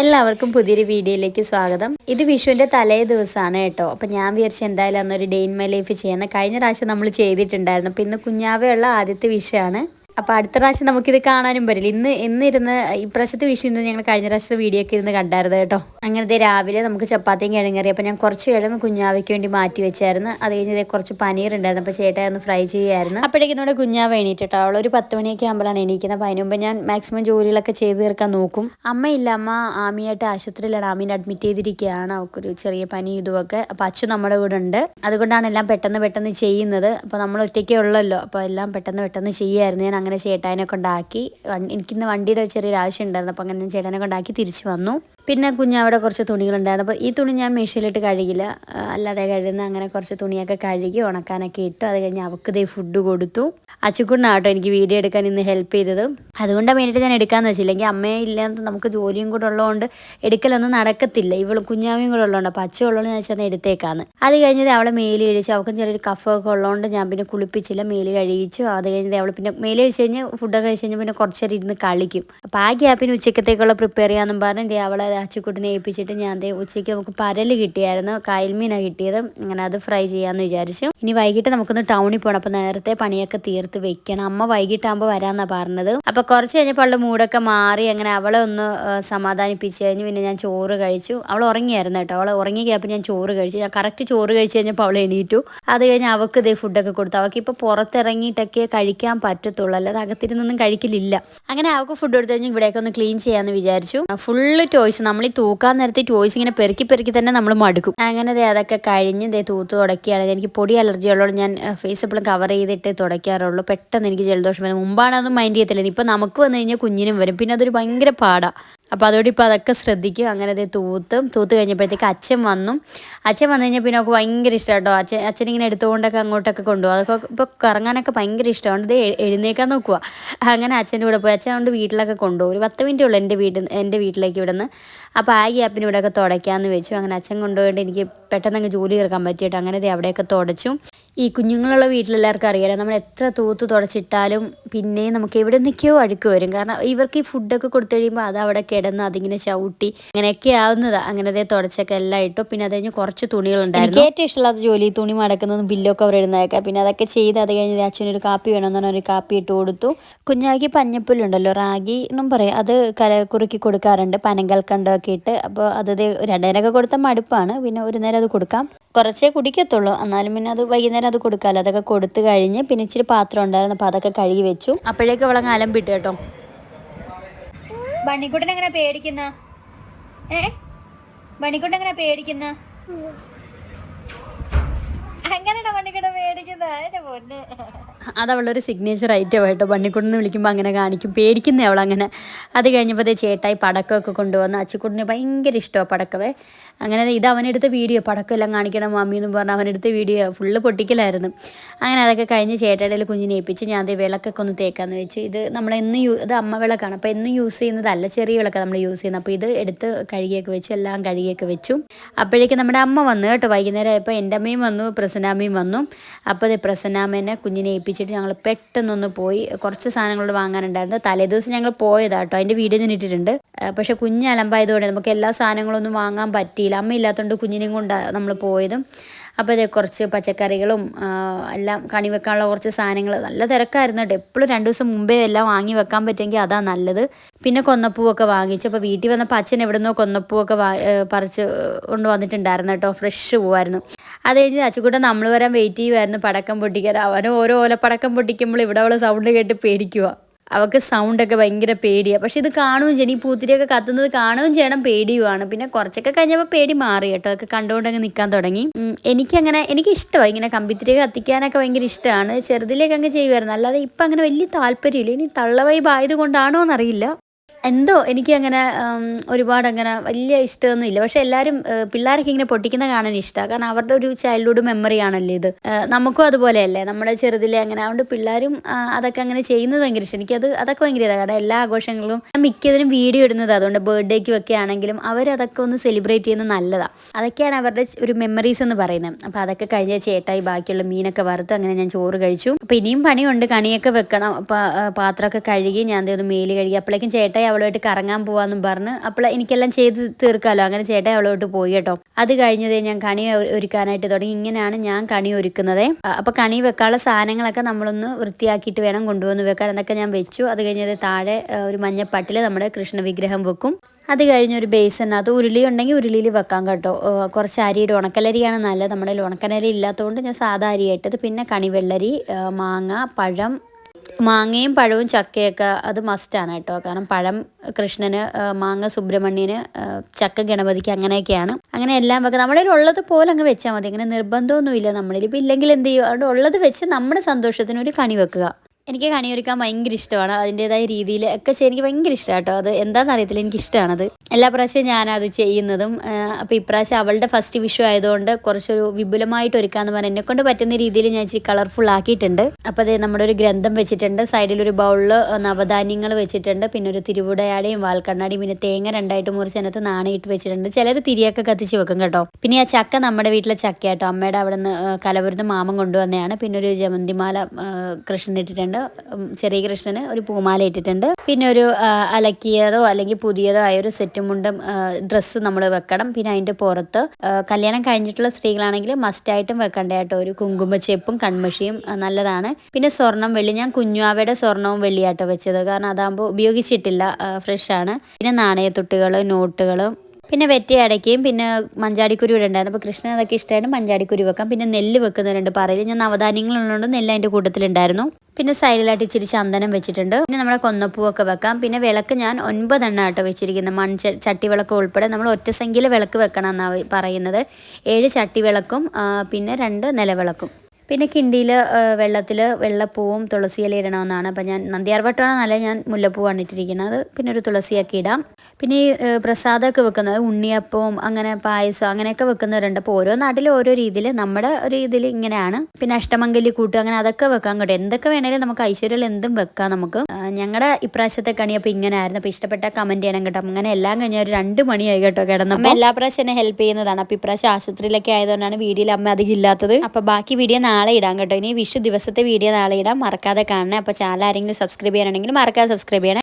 എല്ലാവർക്കും പുതിയൊരു വീഡിയോയിലേക്ക് സ്വാഗതം. ഇത് വിഷുവിന്റെ തലേ ദിവസമാണ് കേട്ടോ. അപ്പം ഞാൻ വിചാരിച്ചു എന്തായാലും അന്നൊരു ഡേ ഇൻ മൈ ലൈഫ് ചെയ്യുന്ന കഴിഞ്ഞ പ്രാവശ്യം നമ്മൾ ചെയ്തിട്ടുണ്ടായിരുന്നു. അപ്പം ഇന്ന് കുഞ്ഞാവയുള്ള ആദ്യത്തെ വിഷയമാണ് അപ്പോൾ അടുത്ത പ്രാവശ്യം നമുക്കിത് കാണാനും പറ്റില്ല. ഇന്ന് ഇന്നിരുന്ന് ഇപ്രാവശ്യത്തെ വിഷയം ഞങ്ങൾ കഴിഞ്ഞ പ്രാവശ്യത്തെ വീഡിയോ ഒക്കെ ഇരുന്ന് കണ്ടായിരുന്നു കേട്ടോ. അങ്ങനത്തെ രാവിലെ നമുക്ക് ചപ്പാത്തിയും കിഴങ്ങറി. അപ്പോൾ ഞാൻ കുറച്ച് കിഴങ്ങ് കുഞ്ഞാവയ്ക്ക് വേണ്ടി മാറ്റി വെച്ചായിരുന്നു. അത് കഴിഞ്ഞ് കുറച്ച് പനീർ ഉണ്ടായിരുന്നു. അപ്പോൾ ചേട്ടാ ഒന്ന് ഫ്രൈ ചെയ്യായിരുന്നു. അപ്പോഴേക്കും നമ്മുടെ കുഞ്ഞാവ് എണീറ്റിട്ടോ അവളൊരു പത്ത് മണിയൊക്കെ ആകുമ്പോഴാണ് എണീക്കുന്നത്. അപ്പോൾ അതിനുമുമ്പ് ഞാൻ മാക്സിമം ജോലികളൊക്കെ ചെയ്ത് തീർക്കാൻ നോക്കും. അമ്മ ഇല്ല അമ്മ ആമിയായിട്ട് ആശുപത്രിയിലാണ്. ആമീനെ അഡ്മിറ്റ് ചെയ്തിരിക്കുകയാണ്. അവൾക്കൊരു ചെറിയ പനി ഇതുമൊക്കെ. അപ്പോൾ അച്ഛൻ നമ്മുടെ കൂടെ ഉണ്ട് അതുകൊണ്ടാണ് എല്ലാം പെട്ടെന്ന് പെട്ടെന്ന് ചെയ്യുന്നത്. അപ്പോൾ നമ്മൾ ഒറ്റയ്ക്കേ ഉള്ളല്ലോ. അപ്പോൾ എല്ലാം പെട്ടെന്ന് പെട്ടെന്ന് ചെയ്യുമായിരുന്നു ഞാൻ അങ്ങനെ ചേട്ടാനെ കൊണ്ടാക്കി. എനിക്കിന്ന് വണ്ടിയുടെ ചെറിയൊരു ആവശ്യം ഉണ്ടായിരുന്നു. അപ്പോൾ അങ്ങനെ ചേട്ടാനെ കൊണ്ടാക്കി തിരിച്ചു വന്നു. പിന്നെ കുഞ്ഞവിടെ കുറച്ച് തുണികളുണ്ടായിരുന്നു. അപ്പോൾ ഈ തുണി ഞാൻ മെഷീനിലിട്ട് കഴുകില്ല അല്ലാതെ കഴുകുന്ന അങ്ങനെ കുറച്ച് തുണിയൊക്കെ കഴുകി ഉണക്കാനൊക്കെ ഇട്ടു. അത് കഴിഞ്ഞ് അവൾക്ക് ദേ ഫുഡ് കൊടുത്തു. അച്ചുക്കുണ്ണാട്ടോ എനിക്ക് വീഡിയോ എടുക്കാൻ ഇന്ന് ഹെൽപ്പ് ചെയ്തത്. അതുകൊണ്ടാണ് വേണ്ടിയിട്ട് ഞാൻ എടുക്കാമെന്ന് വെച്ചില്ലെങ്കിൽ അമ്മയെ ഇല്ലാത്ത നമുക്ക് ജോലിയും കൂടെ ഉള്ളതുകൊണ്ട് എടുക്കലൊന്നും നടക്കത്തില്ല. ഇവൾ കുഞ്ഞാമയും കൂടെ ഉള്ളതുകൊണ്ട്. അപ്പോൾ അച്ഛൻ ഉള്ളതുകൊണ്ട് ഞാൻ ചെന്ന് എടുത്തേക്കാന്ന്. അത് കഴിഞ്ഞത് അവളെ മേൽ കഴിച്ചു അവൾക്കും ചെറിയൊരു കഫമൊക്കെ ഉള്ളതുകൊണ്ട് ഞാൻ പിന്നെ കുളിപ്പിച്ചില്ല. മേൽ കഴിച്ചു. അത് കഴിഞ്ഞത് അവൾ പിന്നെ മേൽ കഴിച്ച് കഴിഞ്ഞ് ഫുഡൊക്കെ കഴിച്ച് കഴിഞ്ഞാൽ പിന്നെ കുറച്ച് നേരം ഇരുന്ന് കളിക്കും. അപ്പോൾ ആ ഗ്യാപ്പിന് ഉച്ചക്കത്തേക്കുള്ള പ്രിപ്പയർ ചെയ്യാമെന്നും പറഞ്ഞ് അവളെ അച്ചുക്കുട്ടിനെ ഏൽപ്പിച്ചിട്ട് ഞാൻ അതേ ഉച്ചയ്ക്ക് നമുക്ക് പരൽ കിട്ടിയായിരുന്നു. കായൽമീനാണ് കിട്ടിയത്. അങ്ങനെ അത് ഫ്രൈ ചെയ്യാമെന്ന് വിചാരിച്ചു. ഇനി വൈകിട്ട് നമുക്കൊന്ന് ടൗണിൽ പോകണം അപ്പോൾ നേരത്തെ പണിയൊക്കെ തീർത്ത് വെക്കണം. അമ്മ വൈകിട്ടാകുമ്പോൾ വരാമെന്നാണ് പറഞ്ഞത്. അപ്പോൾ കുറച്ച് കഴിഞ്ഞപ്പോൾ അവളുടെ മൂടൊക്കെ മാറി അങ്ങനെ അവളെ ഒന്ന് സമാധാനിപ്പിച്ച് കഴിഞ്ഞ് പിന്നെ ഞാൻ ചോറ് കഴിച്ചു. അവൾ ഉറങ്ങിയായിരുന്നു കേട്ടോ. അവൾ ഉറങ്ങി കഴിഞ്ഞപ്പോൾ ഞാൻ ചോറ് കഴിച്ചു. ഞാൻ കറക്റ്റ് ചോറ് കഴിച്ച് കഴിഞ്ഞപ്പോൾ അവൾ എണീറ്റു. അത് കഴിഞ്ഞ് അവൾക്ക് ഇതേ ഫുഡൊക്കെ കൊടുത്തു. അവൾക്ക് ഇപ്പോൾ പുറത്തിറങ്ങിയിട്ടൊക്കെ കഴിക്കാൻ പറ്റത്തുള്ളൂ. അല്ലാതെ അകത്തിരുന്നൊന്നും കഴിക്കലില്ല. അങ്ങനെ അവൾക്ക് ഫുഡ് കൊടുത്തു കഴിഞ്ഞ് ഇവിടെയൊക്കെ ഒന്ന് ക്ലീൻ ചെയ്യാമെന്ന് വിചാരിച്ചു. ഫുള്ള് ടോയ്സ് നമ്മൾ ഈ തൂക്കാൻ നേരത്തെ ടോയ്സ് ഇങ്ങനെ പെറുക്കി പെറുക്കി തന്നെ നമ്മൾ മടുക്കും. അങ്ങനെ ദേ അതൊക്കെ കഴിഞ്ഞ് ദേ തൂത്ത് തുടക്കുകയാണ്. എനിക്ക് പൊടി അലർജി ഉള്ളതുകൊണ്ട് ഞാൻ ഫേസ് എപ്പോഴും കവർ ചെയ്തിട്ട് തുടയ്ക്കാറുള്ളൂ. പെട്ടെന്ന് എനിക്ക് ജലദോഷം വരുന്നത് മുമ്പാണ് അതൊന്നും മൈൻഡ് ചെയ്യത്തില്ല. ഇപ്പം നമുക്ക് വന്നു കഴിഞ്ഞാൽ കുഞ്ഞിനും വരും. പിന്നെ അതൊരു ഭയങ്കര പാടാണ് അപ്പോൾ അതുകൊണ്ട് ഇപ്പോൾ അതൊക്കെ ശ്രദ്ധിക്കും അങ്ങനെ അത് തൂത്തും തൂത്ത് കഴിഞ്ഞപ്പോഴത്തേക്ക് അച്ഛൻ വന്നു. അച്ഛൻ വന്നു കഴിഞ്ഞാൽ പിന്നെ നമുക്ക് ഭയങ്കര ഇഷ്ടം കേട്ടോ. അച്ഛൻ അച്ഛൻ ഇങ്ങനെ എടുത്തുകൊണ്ടൊക്കെ അങ്ങോട്ടൊക്കെ കൊണ്ടുപോകും. അതൊക്കെ ഇപ്പോൾ കറങ്ങാനൊക്കെ ഭയങ്കര ഇഷ്ടമാണ് ഇത് എഴുന്നേക്കാൻ നോക്കുക അങ്ങനെ അച്ഛന്റെ കൂടെ പോയി. അച്ഛൻ കൊണ്ട് വീട്ടിലൊക്കെ കൊണ്ടുപോകും. ഒരു പത്ത് മിനിറ്റ് ഉള്ളൂ എന്റെ വീട്ടിൽ എന്റെ വീട്ടിലേക്ക് ഇവിടെ നിന്ന് അപ്പോൾ ആ ഗ്യാപ്പിന് ഇവിടെയൊക്കെ തുടയ്ക്കാമെന്ന് വെച്ചു. അങ്ങനെ അച്ഛൻ കൊണ്ടുപോയിട്ട് എനിക്ക് പെട്ടെന്ന് അങ്ങ് ജോലി തീർക്കാൻ പറ്റിയിട്ട് അങ്ങനെ അവിടെയൊക്കെ തുടച്ചു. ഈ കുഞ്ഞുങ്ങളുള്ള വീട്ടിലെല്ലാവർക്കും അറിയാലോ നമ്മൾ എത്ര തൂത്ത് തുടച്ചിട്ടാലും പിന്നെ നമുക്ക് എവിടെ നിൽക്കുകയോ അഴുക്ക് വരും. കാരണം ഇവർക്ക് ഈ ഫുഡൊക്കെ കൊടുത്തു കഴിയുമ്പോൾ അത് അവിടെ കിടന്ന് അതിങ്ങനെ ചവിട്ടി അങ്ങനെയൊക്കെ ആവുന്നത്. അങ്ങനത്തെ തുടച്ചൊക്കെ എല്ലാം ഇട്ടു. പിന്നെ അത് കഴിഞ്ഞ് കുറച്ച് തുണികളുണ്ടായിരുന്നു. എനിക്ക് ഏറ്റവും ഇഷ്ടമുള്ള ജോലി തുണി മടക്കുന്നതും ബില്ലൊക്കെ കവർ ഇടുന്നതൊക്കെ. പിന്നെ അതൊക്കെ ചെയ്ത് അത് കഴിഞ്ഞ് അച്ഛനൊരു കാപ്പി വേണമെന്ന് പറഞ്ഞാൽ ഒരു കാപ്പി ഇട്ട് കൊടുത്തു. കുഞ്ഞാക്കി പഞ്ഞപ്പുല്ലുണ്ടല്ലോ റാഗി എന്നും പറയും. അത് കല കുറുക്കി കൊടുക്കാറുണ്ട്. പനങ്കൽക്കണ്ടമൊക്കെ ഇട്ട്. അപ്പോൾ അത് രണ്ടേരൊക്കെ കൊടുത്ത മടുപ്പാണ്. പിന്നെ ഒരു നേരം അത് കൊടുക്കാം. കുറച്ചേ കുടിക്കത്തുള്ളൂ. എന്നാലും പിന്നെ അത് വൈകുന്നേരം അത് കൊടുക്കാമല്ലോ. അതൊക്കെ കൊടുത്തു കഴിഞ്ഞ് പിന്നെ ഇച്ചിരി പാത്രം ഉണ്ടായിരുന്നു. അപ്പോൾ അതൊക്കെ കഴുകി വെച്ചു. അപ്പോഴേക്കും അവളങ്ങ് അലമ്പിട്ട് കേട്ടോ. ബണ്ണിക്കുട്ടൻ എങ്ങനെ പേടിക്കുന്ന? ഏ? ബണ്ണിക്കുട്ടൻ എങ്ങനെ പേടിക്കുന്ന അങ്ങനെയാണോ ബണ്ണിക്കുട്ടൻ പേടിക്കുന്നത് എന്റെ പൊന്നെ. അത് അവളൊരു സിഗ്നേച്ചർ ഐറ്റം ആയിട്ട് ബണ്ണിക്കുട്ടിന്ന് വിളിക്കുമ്പോൾ അങ്ങനെ കാണിക്കും. പേടിക്കുന്ന അവളങ്ങനെ അത് കഴിഞ്ഞപ്പോൾ ചേട്ടായി പടക്കമൊക്കെ കൊണ്ടുവന്ന്. അച്ചിക്കുട്ടിന് ഭയങ്കര ഇഷ്ടമാണ് പടക്കവേ. അങ്ങനെ ഇത് അവനെടുത്ത വീഡിയോ പടക്കം എല്ലാം കാണിക്കണം മമ്മി എന്ന് പറഞ്ഞാൽ അവനെടുത്ത വീഡിയോ ഫുള്ള് പൊട്ടിക്കലായിരുന്നു. അങ്ങനെ അതൊക്കെ കഴിഞ്ഞ് ചേട്ടായിടയിൽ കുഞ്ഞിനെ ഏൽപ്പിച്ച് ഞാൻ അത് വിളക്കൊക്കെ ഒന്ന് തേക്കാന്ന് വെച്ച് ഇത് നമ്മൾ യൂ ഇത് അമ്മ വിളക്കാണ്. അപ്പോൾ എന്നും യൂസ് ചെയ്യുന്നതല്ല ചെറിയ വിളക്ക് നമ്മൾ യൂസ് ചെയ്യുന്നത്. അപ്പോൾ ഇത് എടുത്ത് കഴുകിയൊക്കെ വെച്ചു എല്ലാം കഴുകിയൊക്കെ വെച്ചു. അപ്പോഴേക്കും നമ്മുടെ അമ്മ വന്നു കേട്ടോ. വൈകുന്നേരം ആയപ്പോൾ എന്റെ അമ്മയും വന്നു പ്രസന്നാമ്മയും വന്നു. അപ്പോൾ അത് പ്രസന്നാമ്മേനെ കുഞ്ഞിനെ ഏൽപ്പിച്ചു ഏൽപ്പിച്ചിട്ട് ഞങ്ങൾ പെട്ടെന്നൊന്ന് പോയി കുറച്ച് സാധനങ്ങളോട് വാങ്ങാനുണ്ടായിരുന്നു. തലേദിവസം ഞങ്ങൾ പോയതാട്ടോ. അതിന്റെ വീഡിയോ ഞാൻ ഇട്ടിട്ടുണ്ട്. പക്ഷേ കുഞ്ഞ് അലമ്പായതുകൊണ്ട് നമുക്ക് എല്ലാ സാധനങ്ങളൊന്നും വാങ്ങാൻ പറ്റിയില്ല. അമ്മ ഇല്ലാത്തതുകൊണ്ട് കുഞ്ഞിനെയും കൊണ്ട് നമ്മൾ പോയതും. അപ്പോൾ ഇതേ കുറച്ച് പച്ചക്കറികളും എല്ലാം കണി വെക്കാനുള്ള കുറച്ച് സാധനങ്ങൾ നല്ല തിരക്കായിരുന്നു കേട്ടോ. എപ്പോഴും രണ്ട് ദിവസം മുമ്പേ എല്ലാം വാങ്ങി വെക്കാൻ പറ്റുമെങ്കിൽ അതാ നല്ലത്. പിന്നെ കൊന്നപ്പൂവൊക്കെ വാങ്ങിച്ചു. അപ്പോൾ വീട്ടിൽ വന്നപ്പോൾ അച്ഛൻ എവിടെ നിന്നോ കൊന്നപ്പൂവൊക്കെ പറിച്ച് കൊണ്ട് വന്നിട്ടുണ്ടായിരുന്നു കേട്ടോ. ഫ്രഷ് പൂവായിരുന്നു. അത് കഴിഞ്ഞ് അച്ചുകൂട്ടം നമ്മൾ വരാൻ വെയിറ്റ് ചെയ്യുമായിരുന്നു പടക്കം പൊട്ടിക്കാൻ. അവന് ഓരോ ഓല പടക്കം പൊട്ടിക്കുമ്പോൾ ഇവിടെ അവളെ സൗണ്ട് കേട്ട് പേടിക്കുക അവൾക്ക് സൗണ്ടൊക്കെ ഭയങ്കര പേടിയാണ് പക്ഷെ ഇത് കാണുകയും ചെയ്യണം ഈ പൂത്തിരിയൊക്കെ കത്തുന്നത് കാണുകയും ചെയ്യണം പേടിയുമാണ് പിന്നെ കുറച്ചൊക്കെ കഴിഞ്ഞപ്പോൾ പേടി മാറി കേട്ടോ. അതൊക്കെ കണ്ടുകൊണ്ടങ്ങ് നിൽക്കാൻ തുടങ്ങി. എനിക്കങ്ങനെ എനിക്ക് ഇഷ്ടമാണ് ഇങ്ങനെ കമ്പിത്തിരി കത്തിക്കാനൊക്കെ ഭയങ്കര ഇഷ്ടമാണ് ചെറുതിലേക്ക് അങ്ങ് ചെയ്യുമായിരുന്നു അല്ലാതെ ഇപ്പം അങ്ങനെ വലിയ താല്പര്യമില്ല. ഇനി തള്ളവൈബ് ആയതുകൊണ്ടാണോ എന്നറിയില്ല. എന്തോ എനിക്ക് അങ്ങനെ ഒരുപാട് അങ്ങനെ വലിയ ഇഷ്ടമൊന്നും ഇല്ല പക്ഷെ എല്ലാവരും പിള്ളേരൊക്കെ ഇങ്ങനെ പൊട്ടിക്കുന്ന കാണാൻ ഇഷ്ടമാണ് കാരണം അവരുടെ ഒരു ചൈൽഡ്ഹുഡ് മെമ്മറി ആണല്ലോ ഇത്. നമുക്കും അതുപോലെയല്ലേ. നമ്മുടെ ചെറുതിലെ അങ്ങനെ അതുകൊണ്ട് പിള്ളേരും അതൊക്കെ അങ്ങനെ ചെയ്യുന്നത് ഭയങ്കര ഇഷ്ടം. എനിക്കത് അതൊക്കെ ഭയങ്കര ഇതാണ് കാരണം എല്ലാ ആഘോഷങ്ങളും മിക്കതിനും വീഡിയോ ഇടുന്നത് അതുകൊണ്ട് ബർത്ത്ഡേക്കും ഒക്കെ ആണെങ്കിലും അവരതൊക്കെ ഒന്ന് സെലിബ്രേറ്റ് ചെയ്യുന്നത് നല്ലതാണ് അതൊക്കെയാണ് അവരുടെ ഒരു മെമ്മറീസ് എന്ന് പറയുന്നത്. അപ്പോൾ അതൊക്കെ കഴിഞ്ഞ ചേട്ടായി ബാക്കിയുള്ള മീനൊക്കെ വറുത്തു അങ്ങനെ ഞാൻ ചോറ് കഴിച്ചു. അപ്പോൾ ഇനിയും പണിയുണ്ട്. കണിയൊക്കെ വെക്കണം. അപ്പോൾ പാത്രമൊക്കെ കഴുകി ഞാൻ ഒന്ന് മേൽ കഴുകി. അപ്പോഴേക്കും ചേട്ടായി ചേട്ടായി അവളുമായിട്ട് കറങ്ങാൻ പോവാന്നും പറഞ്ഞ് അപ്പോൾ എനിക്കെല്ലാം ചെയ്ത് തീർക്കാമല്ലോ അങ്ങനെ ചേട്ടായി അവളോട്ട് പോയി കേട്ടോ. അത് കഴിഞ്ഞതേ ഞാൻ കണി ഒരുക്കാനായിട്ട് തുടങ്ങി. ഇങ്ങനെയാണ് ഞാൻ കണി ഒരുക്കുന്നത്. അപ്പോൾ കണി വെക്കാനുള്ള സാധനങ്ങളൊക്കെ നമ്മളൊന്ന് വൃത്തിയാക്കിയിട്ട് വേണം കൊണ്ടുവന്ന് വെക്കാൻ. എന്നൊക്കെ ഞാൻ വെച്ചു. അത് കഴിഞ്ഞത് താഴെ ഒരു മഞ്ഞപ്പട്ടിൽ നമ്മുടെ കൃഷ്ണ വിഗ്രഹം വെക്കും. അത് കഴിഞ്ഞ് ഒരു ബേസിനകത്ത് ഉരുളി ഉണ്ടെങ്കിൽ ഉരുളിയിൽ വെക്കാൻ കേട്ടോ. കുറച്ച് അരിയുടെ ഉണക്കലരിയാണ് നല്ലത്. നമ്മുടെ ഉണക്കലരി ഇല്ലാത്തതുകൊണ്ട് ഞാൻ സാധാ അരി ഇട്ടത്. പിന്നെ കണിവെള്ളരി മാങ്ങ പഴം മാങ്ങയും പഴവും ചക്കയൊക്കെ അത് മസ്റ്റാണ് കേട്ടോ. കാരണം പഴം കൃഷ്ണന് മാങ്ങ സുബ്രഹ്മണ്യന് ചക്ക ഗണപതിക്ക് അങ്ങനെയൊക്കെയാണ്. അങ്ങനെ എല്ലാം വെക്കുക നമ്മുടെ ഉള്ളത് പോലെ അങ്ങ് വെച്ചാൽ മതി. അങ്ങനെ നിർബന്ധമൊന്നുമില്ല നമ്മളിൽ ഇപ്പം ഇല്ലെങ്കിൽ എന്ത് ചെയ്യും? അവിടെ ഉള്ളത് വെച്ച് നമ്മുടെ സന്തോഷത്തിന് ഒരു കണി വെക്കുക. എനിക്ക് കണിയൊരുക്കാൻ ഭയങ്കര ഇഷ്ടമാണ്. അതിന്റെതായ രീതിയിൽ ഒക്കെ എനിക്ക് ഭയങ്കര ഇഷ്ടമാണ് കേട്ടോ. അത് എന്താണെന്ന് അറിയത്തില്ല. എനിക്ക് ഇഷ്ടമാണത് എല്ലാ പ്രാവശ്യവും ഞാനത് ചെയ്യുന്നതും അപ്പോൾ ഇപ്രാവശ്യം അവളുടെ ഫസ്റ്റ് വിഷു ആയതുകൊണ്ട് കുറച്ചൊരു വിപുലമായിട്ട് ഒരുക്കാന്ന് പറഞ്ഞാൽ എന്നെ കൊണ്ട് പറ്റുന്ന രീതിയിൽ ഞാൻ ഇച്ചിരി കളർഫുൾ ആക്കിയിട്ടുണ്ട്. അപ്പോൾ അത് നമ്മുടെ ഒരു ഗ്രന്ഥം വെച്ചിട്ടുണ്ട്. സൈഡിൽ ഒരു ബൗളിൽ നവധാന്യങ്ങൾ വെച്ചിട്ടുണ്ട്. പിന്നെ ഒരു തിരുവുടയാടയും വാൽക്കണ്ണാടിയും പിന്നെ തേങ്ങ രണ്ടായിട്ട് മുറിച്ച് അതിനകത്ത് നാണയിട്ട് വെച്ചിട്ടുണ്ട്. ചിലർ തിരിയൊക്കെ കത്തിച്ച് വെക്കും കേട്ടോ. പിന്നെ ആ ചക്ക നമ്മുടെ വീട്ടിലെ ചക്കയാട്ടോ അമ്മയുടെ അവിടെ നിന്ന് കലവരുന്ന മാമൻ കൊണ്ടുവന്നതാണ്. പിന്നെ ഒരു ജമന്തിമാല കൃഷ്ണനിട്ടിട്ടുണ്ട് ഇട്ടിട്ടുണ്ട്. ചെറിയ കൃഷ്ണന് ഒരു പൂമാല ഇട്ടിട്ടുണ്ട്. പിന്നെ ഒരു അലക്കിയതോ അല്ലെങ്കിൽ പുതിയതോ ആയ ഒരു സെറ്റും മുണ്ടും ഡ്രസ്സ് നമ്മൾ വെക്കണം. പിന്നെ അതിന്റെ പുറത്ത് കല്യാണം കഴിഞ്ഞിട്ടുള്ള സ്ത്രീകളാണെങ്കിൽ മസ്റ്റായിട്ടും വെക്കണ്ട കേട്ടോ. ഒരു കുങ്കുമച്ചേപ്പും കൺമഷിയും നല്ലതാണ്. പിന്നെ സ്വർണം വെള്ളി ഞാൻ കുഞ്ഞുവാവയുടെ സ്വർണവും വെള്ളിയാട്ടോ വെച്ചത്. കാരണം അതാകുമ്പോൾ ഉപയോഗിച്ചിട്ടില്ല ഫ്രഷാണ് പിന്നെ നാണയത്തുട്ടുകൾ നോട്ടുകൾ പിന്നെ വെറ്റി അടയ്ക്കുകയും പിന്നെ മഞ്ചാടിക്കുരു ഇടണ്ടായിരുന്നു. അപ്പോൾ കൃഷ്ണൻ അതൊക്കെ ഇഷ്ടമായിട്ട് മഞ്ചാടിക്കുരു വെക്കാം. പിന്നെ നെല്ല് വെക്കുന്നവരുണ്ട് പറയിൽ ഞാൻ നവധാന്യങ്ങളുള്ളതുകൊണ്ട് നെല്ല് അതിന്റെ കൂട്ടത്തിലുണ്ടായിരുന്നു പിന്നെ സൈഡിലായിട്ട് ഇച്ചിരി ചന്ദനം വെച്ചിട്ടുണ്ട്. പിന്നെ നമ്മുടെ കൊന്നപ്പൂവൊക്കെ വെക്കാം. പിന്നെ വിളക്ക് ഞാൻ ഒൻപതെണ്ണം ആട്ടോ വെച്ചിരിക്കുന്നത്. മൺ ചട്ടി വിളക്ക് ഉൾപ്പെടെ നമ്മൾ ഒറ്റ വിളക്ക് വെക്കണം എന്നാണ് പറയുന്നത്. ഏഴ് ചട്ടി വിളക്കും പിന്നെ രണ്ട് നിലവിളക്കും. പിന്നെ കിണ്ടിയിൽ വെള്ളത്തിൽ വെള്ളപ്പൂവും തുളസിയില ഇടണമെന്നാണ്. അപ്പം ഞാൻ നന്ദിയാർവട്ടമാണ് നല്ല ഞാൻ മുല്ലപ്പൂവാണ് ഇട്ടിരിക്കുന്നത് പിന്നെ ഒരു തുളസിയൊക്കെ ഇടാം. പിന്നെ ഈ പ്രസാദമൊക്കെ വെക്കുന്നത് ഉണ്ണിയപ്പവും അങ്ങനെ പായസം അങ്ങനെയൊക്കെ വെക്കുന്നവരുണ്ട്. അപ്പോൾ ഓരോ നാട്ടിലും ഓരോ രീതിയിൽ നമ്മുടെ ഒരു ഇതിൽ ഇങ്ങനെയാണ്. പിന്നെ അഷ്ടമംഗലി കൂട്ട് അങ്ങനെ അതൊക്കെ വെക്കാൻ കേട്ടോ. എന്തൊക്കെ വേണേലും നമുക്ക് ഐശ്വര്യം എന്തും വെക്കാം നമുക്ക്. ഞങ്ങളുടെ ഇപ്രാവശ്യത്തെ കണിയപ്പോൾ ഇങ്ങനെ ആയിരുന്നു അപ്പോൾ ഇഷ്ടപ്പെട്ട കമന്റ് ചെയ്യണം കേട്ടോ. അങ്ങനെ എല്ലാം കഴിഞ്ഞ ഒരു രണ്ട് മണിയായി കേട്ടോ കിടന്നു അമ്മ എല്ലാ പ്രാവശ്യം എന്നെ ഹെൽപ്പ് ചെയ്യുന്നതാണ്. അപ്പോൾ ഇപ്രാവശ്യം ആശുപത്രിയിലൊക്കെ ആയതുകൊണ്ടാണ് വീഡിയോയിൽ അമ്മ അധികം ഇല്ലാത്തത്. അപ്പോൾ ബാക്കി വീഡിയോ നാളെ ഇടാം കേട്ടോ. ഇനി വിഷു ദിവസത്തെ വീഡിയോ നാളെ ഇടാം. മറക്കാതെ കാണണേ. അപ്പോൾ ചാനൽ ആരെങ്കിലും സബ്സ്ക്രൈബ് ചെയ്യണമെങ്കിൽ മറക്കാതെ സബ്സ്ക്രൈബ് ചെയ്യണേ.